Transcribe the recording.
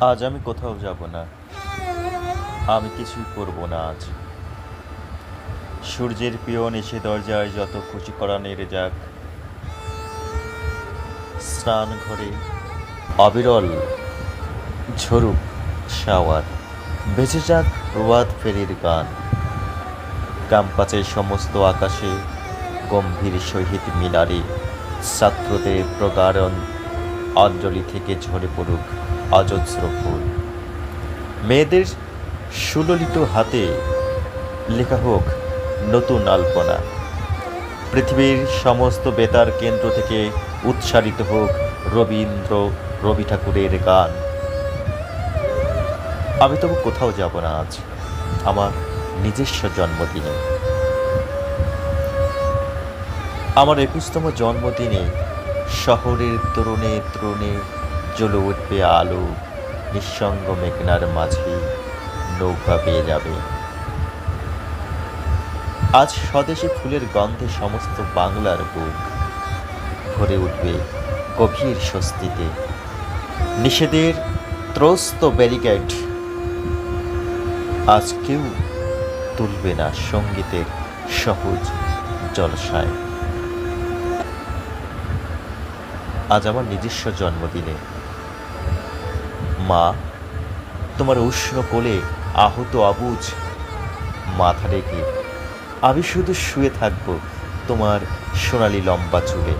আজ আমি কোথাও যাব না। আমি কিছুই করব না আজ। সূর্যের পিয়ন এসে দরজায় যত খুশি করা নেড়ে যাক। স্নান ঘরে অবিরল ঝরুক শাওয়ার। বেঁচে যাক রোয়াদ ফেরির গান। ক্যাম্পাসের সমস্ত আকাশে গম্ভীর সহিত মিনারে ছাত্রদের প্রগারণ অঞ্জলি থেকে ঝরে পড়ুক। অজস্র ফুল মেয়েদের সুললিত হাতে লেখা হোক নতুন আলপনা। পৃথিবীর সমস্ত বেতার কেন্দ্র থেকে উৎসারিত হোক রবীন্দ্র রবি ঠাকুরের গান। আমি তবু কোথাও যাব না আজ, আমার নিজস্ব জন্মদিনে। আমার একুশতম জন্মদিনে শহরের তরুণে তরুণে জ্বলে উঠবে আলো, নিঃসঙ্গ মেঘনার মাঝে নৌকা পেয়ে যাবে। আজ স্বদেশী ফুলের গন্ধে সমস্ত বাংলার বুক ভরে উঠবে গভীর স্বস্তিতে। নিষেধের ত্রস্ত ব্যারিকেড আজ কেউ তুলবে না সঙ্গীতের সহজ জলসায়। আজ আমার নিজস্ব জন্মদিনে মা, তোমার উষ্ণ কোলে আহত আবুজ, মাথা রেখে আমি শুধু শুয়ে থাকব তোমার সোনালি লম্বা চুলে।